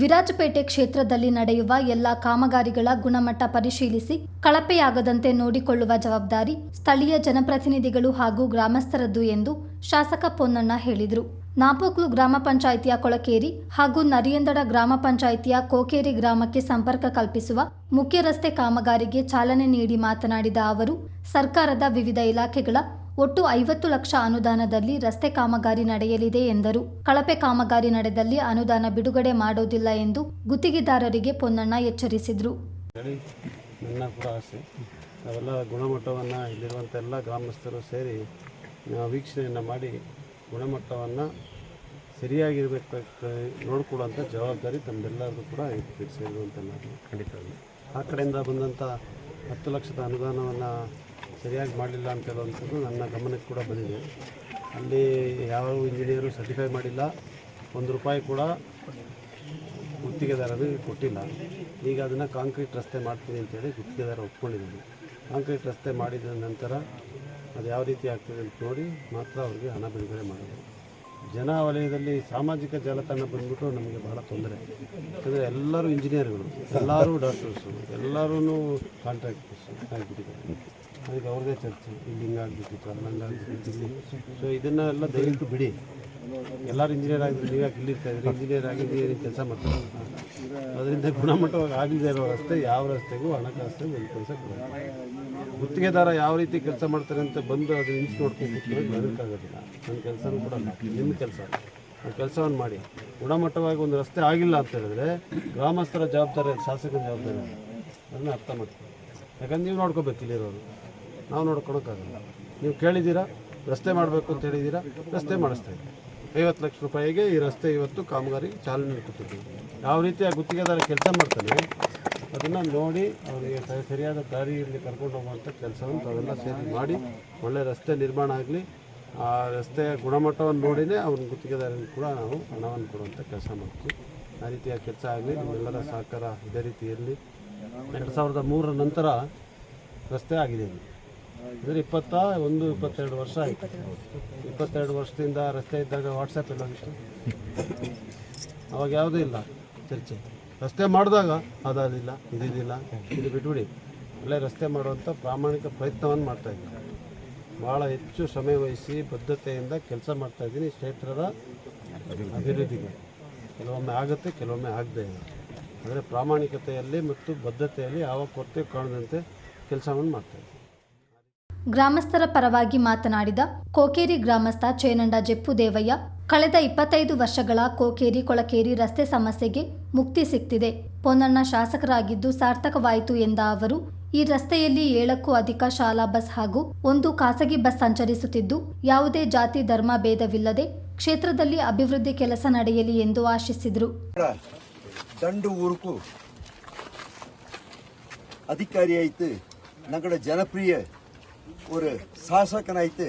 ವಿರಾಜಪೇಟೆ ಕ್ಷೇತ್ರದಲ್ಲಿ ನಡೆಯುವ ಎಲ್ಲ ಕಾಮಗಾರಿಗಳ ಗುಣಮಟ್ಟ ಪರಿಶೀಲಿಸಿ ಕಳಪೆಯಾಗದಂತೆ ನೋಡಿಕೊಳ್ಳುವ ಜವಾಬ್ದಾರಿ ಸ್ಥಳೀಯ ಜನಪ್ರತಿನಿಧಿಗಳು ಹಾಗೂ ಗ್ರಾಮಸ್ಥರದ್ದು ಎಂದು ಶಾಸಕ ಪೊನ್ನಣ್ಣ ಹೇಳಿದರು. ನಾಪೋಕ್ಲು ಗ್ರಾಮ ಪಂಚಾಯಿತಿಯ ಕೊಳಕೇರಿ ಹಾಗೂ ನರಿಯಂದಡ ಗ್ರಾಮ ಪಂಚಾಯಿತಿಯ ಕೋಕೇರಿ ಗ್ರಾಮಕ್ಕೆ ಸಂಪರ್ಕ ಕಲ್ಪಿಸುವ ಮುಖ್ಯ ರಸ್ತೆ ಕಾಮಗಾರಿಗೆ ಚಾಲನೆ ನೀಡಿ ಮಾತನಾಡಿದ ಅವರು, ಸರ್ಕಾರದ ವಿವಿಧ ಇಲಾಖೆಗಳ ಒಟ್ಟು ಐವತ್ತು ಲಕ್ಷ ಅನುದಾನದಲ್ಲಿ ರಸ್ತೆ ಕಾಮಗಾರಿ ನಡೆಯಲಿದೆ ಎಂದರು. ಕಳಪೆ ಕಾಮಗಾರಿ ನಡೆದಲ್ಲಿ ಅನುದಾನ ಬಿಡುಗಡೆ ಮಾಡೋದಿಲ್ಲ ಎಂದು ಗುತ್ತಿಗೆದಾರರಿಗೆ ಪೊನ್ನಣ್ಣ ಎಚ್ಚರಿಸಿದರು. ನನ್ನ ಕೂಡ ಆಸೆ. ಗುಣಮಟ್ಟವನ್ನು ಇಲ್ಲಿರುವಂಥ ಎಲ್ಲ ಗ್ರಾಮಸ್ಥರು ಸೇರಿ ವೀಕ್ಷಣೆಯನ್ನು ಮಾಡಿ ಗುಣಮಟ್ಟವನ್ನು ಸರಿಯಾಗಿರಬೇಕು ನೋಡ್ಕೊಳ್ಳೋಂಥ ಜವಾಬ್ದಾರಿ ತಮ್ಮೆಲ್ಲರಿಗೂ ಕೂಡ ಸೇರಿರುವಂಥ ಸೇರುವಂಥ ನಾನು ಖಂಡಿತ ಆ ಕಡೆಯಿಂದ ಬಂದಂಥ ಹತ್ತು ಲಕ್ಷದ ಅನುದಾನವನ್ನು ಸರಿಯಾಗಿ ಮಾಡಲಿಲ್ಲ ಅಂತ ಹೇಳುವಂಥದ್ದು ನನ್ನ ಗಮನಕ್ಕೆ ಕೂಡ ಬಂದಿದೆ. ಅಲ್ಲಿ ಯಾವ ಇಂಜಿನಿಯರು ಸರ್ಟಿಫೈ ಮಾಡಿಲ್ಲ. ಒಂದು ರೂಪಾಯಿ ಕೂಡ ಗುತ್ತಿಗೆದಾರರಿಗೆ ಕೊಟ್ಟಿಲ್ಲ. ಈಗ ಅದನ್ನು ಕಾಂಕ್ರೀಟ್ ರಸ್ತೆ ಮಾಡ್ತೀನಿ ಅಂತೇಳಿ ಗುತ್ತಿಗೆದಾರ ಒಪ್ಕೊಂಡಿದ್ದೀನಿ ಕಾಂಕ್ರೀಟ್ ರಸ್ತೆ ಮಾಡಿದ ನಂತರ ಅದು ಯಾವ ರೀತಿ ಆಗ್ತದೆ ಅಂತ ನೋಡಿ ಮಾತ್ರ ಅವರಿಗೆ ಹಣ ಬಿಡುಗಡೆ ಮಾಡೋದು. ಜನ ವಲಯದಲ್ಲಿ ಸಾಮಾಜಿಕ ಜಾಲತಾಣ ಬಂದ್ಬಿಟ್ಟು ನಮಗೆ ಬಹಳ ತೊಂದರೆ. ಯಾಕಂದರೆ ಎಲ್ಲರೂ ಇಂಜಿನಿಯರ್ಗಳು, ಎಲ್ಲರೂ ಡಾಕ್ಟರ್ಸು ಎಲ್ಲರೂ ಕಾಂಟ್ರಾಕ್ಟರ್ಸ್ ಆಗಿಬಿಟ್ಟಿದ್ದಾರೆ. ಅದಕ್ಕೆ ಅವ್ರದ್ದೇ ಚರ್ಚೆ ಇಲ್ಲಿ ಹಿಂಗಾಗ್ಬಿಟ್ಟಿತ್ತು ಅಲ್ಲಿ ಹಂಗಾಗ್ಬಿಟ್ಟಿತ್ತು ಇಲ್ಲಿ. ಸೊ ಇದನ್ನೆಲ್ಲ ದಯವಿಟ್ಟು ಬಿಡಿ. ಎಲ್ಲರೂ ಇಂಜಿನಿಯರ್ ಆಗಿದ್ರು ನೀವು ಯಾಕೆ ಇಲ್ಲಿರ್ತಾ ಇದ್ರಿ ಇಂಜಿನಿಯರ್ ಆಗಿ ಇಂಜಿನಿಯರಿಂಗ್ ಕೆಲಸ ಮಾಡ್ತಾರೆ? ಅದರಿಂದ ಗುಣಮಟ್ಟವಾಗಿ ಆಗಿದೆ ಇರೋ ರಸ್ತೆ, ಯಾವ ರಸ್ತೆಗೂ ಹಣಕಾಸು ಒಂದು ಕೆಲಸ ಗುತ್ತಿಗೆದಾರ ಯಾವ ರೀತಿ ಕೆಲಸ ಮಾಡ್ತಾರೆ ಅಂತ ಬಂದು ಅದನ್ನ ಇಂಚು ನೋಡ್ಕೊಂಡು ಬರೋಕ್ಕಾಗೋದಿಲ್ಲ. ನನ್ನ ಕೆಲಸನೂ ಕೂಡ ನಿಮ್ಮ ಕೆಲಸ ಕೆಲಸವನ್ನು ಮಾಡಿ. ಗುಣಮಟ್ಟವಾಗಿ ಒಂದು ರಸ್ತೆ ಆಗಿಲ್ಲ ಅಂತ ಹೇಳಿದ್ರೆ ಗ್ರಾಮಸ್ಥರ ಜವಾಬ್ದಾರಿ ಶಾಸಕರ ಜವಾಬ್ದಾರಿ ಅದನ್ನು ಅರ್ಥ ಮಾಡ್ತೀವಿ ಯಾಕಂದ್ರೆ ನೀವು ನೋಡ್ಕೋಬೇಕು ಇಲ್ಲಿರೋರು. ನಾವು ನೋಡ್ಕೊಳಕ್ಕಾಗಲ್ಲ. ನೀವು ಕೇಳಿದ್ದೀರಾ? ರಸ್ತೆ ಮಾಡಬೇಕು ಅಂತ ಹೇಳಿದ್ದೀರಾ? ರಸ್ತೆ ಮಾಡಿಸ್ತಾ ಇದ್ದೀವಿ ಐವತ್ತು ಲಕ್ಷ ರೂಪಾಯಿಗೆ ಈ ರಸ್ತೆ ಇವತ್ತು ಕಾಮಗಾರಿ ಚಾಲನೆ ಕೊಟ್ಟಿದ್ದೀವಿ. ಯಾವ ರೀತಿ ಆ ಗುತ್ತಿಗೆದಾರ ಕೆಲಸ ಮಾಡ್ತಾನೆ, ಅದನ್ನು ನೋಡಿ ಅವರಿಗೆ ಸರಿಯಾದ ದಾರಿಯಲ್ಲಿ ಕರ್ಕೊಂಡು ಹೋಗುವಂಥ ಕೆಲಸವನ್ನು ತಾವೆಲ್ಲ ಸೇರಿ ಮಾಡಿ, ಒಳ್ಳೆ ರಸ್ತೆ ನಿರ್ಮಾಣ ಆಗಲಿ, ಆ ರಸ್ತೆಯ ಗುಣಮಟ್ಟವನ್ನು ನೋಡಿನೇ ಅವ್ರ ಗುತ್ತಿಗೆದಾರನಿಗೆ ಕೂಡ ನಾವು ಹಣವನ್ನು ಕೊಡುವಂಥ ಕೆಲಸ ಮಾಡ್ತೀವಿ. ಆ ರೀತಿಯ ಕೆಲಸ ಆಗಲಿ, ನಿಮ್ಮೆಲ್ಲರ ಸಹಕಾರ ಇದೇ ರೀತಿ ಇರಲಿ ಎರಡು ಸಾವಿರದ ಮೂರರ ನಂತರ ರಸ್ತೆ ಆಗಿದೆ ಇಲ್ಲಿ ಅಂದರೆ ಇಪ್ಪತ್ತ, ಒಂದು ಇಪ್ಪತ್ತೆರಡು ವರ್ಷ ಆಯಿತು. ಇಪ್ಪತ್ತೆರಡು ವರ್ಷದಿಂದ ರಸ್ತೆ ಇದ್ದಾಗ ವಾಟ್ಸಪ್ ಇಲ್ಲ ಇಷ್ಟು ಅವಾಗ ಯಾವುದೂ ಇಲ್ಲ ಚರ್ಚೆ. ರಸ್ತೆ ಮಾಡಿದಾಗ ಅದಾದಿಲ್ಲ ಇದಿಲ್ಲ ಇದು ಬಿಟ್ಬಿಡಿ. ಒಳ್ಳೆ ರಸ್ತೆ ಮಾಡುವಂಥ ಪ್ರಾಮಾಣಿಕ ಪ್ರಯತ್ನವನ್ನು ಮಾಡ್ತಾ ಇದ್ದೀನಿ ಭಾಳ ಹೆಚ್ಚು ಸಮಯ ವಹಿಸಿ ಬದ್ಧತೆಯಿಂದ ಕೆಲಸ ಮಾಡ್ತಾ ಇದ್ದೀನಿ ಕ್ಷೇತ್ರದ ಅಭಿವೃದ್ಧಿಗೆ. ಕೆಲವೊಮ್ಮೆ ಆಗುತ್ತೆ, ಕೆಲವೊಮ್ಮೆ ಆಗದೇ ಇಲ್ಲ. ಅಂದರೆ ಪ್ರಾಮಾಣಿಕತೆಯಲ್ಲಿ ಮತ್ತು ಬದ್ಧತೆಯಲ್ಲಿ ಯಾವ ಕೊರತೆ ಕಾಣದಂತೆ ಕೆಲಸವನ್ನು ಮಾಡ್ತಾ ಇದ್ದೀನಿ. ಗ್ರಾಮಸ್ಥರ ಪರವಾಗಿ ಮಾತನಾಡಿದ ಕೋಕೇರಿ ಗ್ರಾಮಸ್ಥ ಚೇನಂಡ ಜೆಪ್ಪುದೇವಯ್ಯ, ಕಳೆದ ಇಪ್ಪತ್ತೈದು ವರ್ಷಗಳ ಕೋಕೇರಿ ಕೊಳಕೇರಿ ರಸ್ತೆ ಸಮಸ್ಯೆಗೆ ಮುಕ್ತಿ ಸಿಕ್ತಿದೆ. ಪೊನ್ನಣ್ಣ ಶಾಸಕರಾಗಿದ್ದು ಸಾರ್ಥಕವಾಯಿತು ಎಂದ ಅವರು, ಈ ರಸ್ತೆಯಲ್ಲಿ ಏಳಕ್ಕೂ ಅಧಿಕ ಶಾಲಾ ಬಸ್ ಹಾಗೂ ಒಂದು ಖಾಸಗಿ ಬಸ್ ಸಂಚರಿಸುತ್ತಿದ್ದು, ಯಾವುದೇ ಜಾತಿ ಧರ್ಮ ಭೇದವಿಲ್ಲದೆ ಕ್ಷೇತ್ರದಲ್ಲಿ ಅಭಿವೃದ್ಧಿ ಕೆಲಸ ನಡೆಯಲಿ ಎಂದು ಆಶಿಸಿದರು. ಅಧಿಕಾರಿ ಆಯ್ತು ಜನಪ್ರಿಯ ஒரு ಶಾಸಕನಾಯ್ತು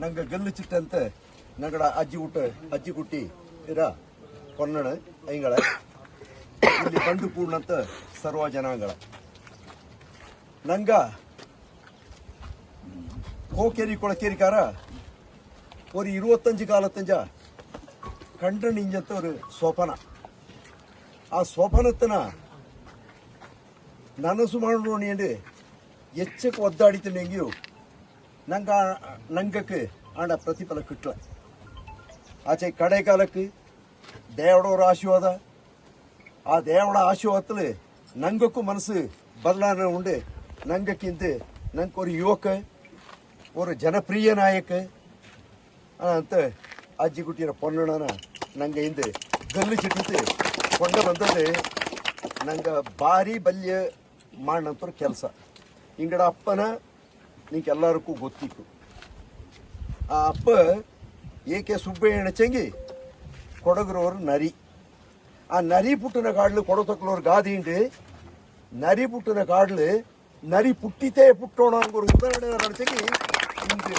ನಂಗೆ ಗೆಲ್ಲಿಸಿಟ್ಟಂತ ನಂಗಡ ಅಜ್ಜಿ ಊಟ ಅಜ್ಜಿ ಕುಟ್ಟಿ ಇರ ಪೊನ್ನಣ ಐಂಗಳ ಇಲ್ಲಿ ಬಂಡು ಪೂರ್ಣಂತ ಸರ್ವ ಜನಾಂಗಳ ನಂಗ கோக்கேரி குளக்கேரிக்காரா ஒரு இருபத்தஞ்சு காலத்தஞ்சா கண்டு நிஞ்சத்த ஒரு சொபன ಆ ಸ್ವಪನತನ ನನಸು ಮಾಡೋಣ ಎಂದು ಎಚ್ಚಕ್ಕೆ ಒದ್ದಾಡಿತು ನೆಂಗಿಯು ನಂಗೆ, ನಂಗಕ್ಕೆ ಅಣ್ಣ ಪ್ರತಿಫಲ ಕಿಟ್ಲ. ಆಚೆ ಕಡೆ ಕಾಲಕ್ಕೆ ದೇವಡವ್ರ ಆಶೀರ್ವಾದ. ಆ ದೇವಡ ಆಶೀರ್ವಾದಲ್ಲಿ ನಂಗಕ್ಕೂ ಮನಸ್ಸು ಬದಲಾವಣೆ ಉಂಡೆ. ನಂಗಕ್ಕಿಂತ ನಂಗೆ ಒಂದು ಯುವಕ ಒಂದು ಜನಪ್ರಿಯ ನಾಯಕ ಅಂತ ಅಜ್ಜಿ ಕುಟ್ಟಿರೋ ಪೊನ್ನಣ್ಣನ ನಂಗೆ ಹಿಂದೆ ಗಲ್ಲು ಚಿಟ್ಟಿದ್ದೆ ಕೊಂಡ ಬಂದದ್ದೆ ನಂಗೆ ಬಾರಿ ಬಲ್ಯ ಮಾಡೋಂಥ ಕೆಲಸ. ಇಂಗಡ ಅಪ್ಪನ ನಿಂಗೆಲ್ಲರಿಗೂ ಗೊತ್ತಿತ್ತು ಆ ಅಪ್ಪ ಏಕೆ ಸುಬ್ಬಯ್ಯನ ಚೆಂಗಿ ಕೊಡಗರವರು ನರಿ ಆ ನರಿ ಪುಟ್ಟಿನ ಕಾಡ್ಲು ಕೊಡತಕ್ಕಲವ್ರು ಗಾದಿಂಡು ನರಿ ಪುಟ್ಟಿನ ಕಾಡ್ಲು ನರಿ ಪುಟ್ಟಿತೇ ಪುಟ್ಟೋಣ ಅಂಗೋರು ಉದಾಹರಣೆ ನಡ್ಚೆಗಿ ಹಿಂಗೆ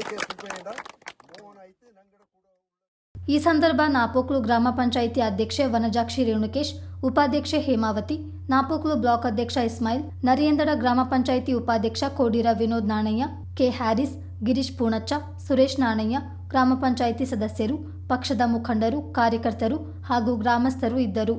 ಏಕೆ ಸುಬ್ಬಯ್ಯನ ಮೋಹನ ಆಯ್ತು ನಂಗಡ ಕೂಡ ಈ ಸಂದರ್ಭ ನಾಪೋಕ್ಲು ಗ್ರಾಮ ಪಂಚಾಯಿತಿ ಅಧ್ಯಕ್ಷೆ ವನಜಾಕ್ಷಿ ರೇಣುಕೇಶ್, ಉಪಾಧ್ಯಕ್ಷೆ ಹೇಮಾವತಿ ನಾಪೋಕ್ಲು ಬ್ಲಾಕ್ ಅಧ್ಯಕ್ಷ ಇಸ್ಮಾಯಿಲ್, ನರಿಯಂದಡ ಗ್ರಾಮ ಪಂಚಾಯಿತಿ ಉಪಾಧ್ಯಕ್ಷ ಕೋಡಿರ ವಿನೋದ್ ನಾಣಯ್ಯ, ಕೆ ಹ್ಯಾರಿಸ್, ಗಿರೀಶ್ ಪೂಣಚ್ಚ, ಸುರೇಶ್ ನಾಣಯ್ಯ, ಗ್ರಾಮ ಪಂಚಾಯಿತಿ ಸದಸ್ಯರು, ಪಕ್ಷದ ಮುಖಂಡರು, ಕಾರ್ಯಕರ್ತರು ಹಾಗೂ ಗ್ರಾಮಸ್ಥರು ಇದ್ದರು.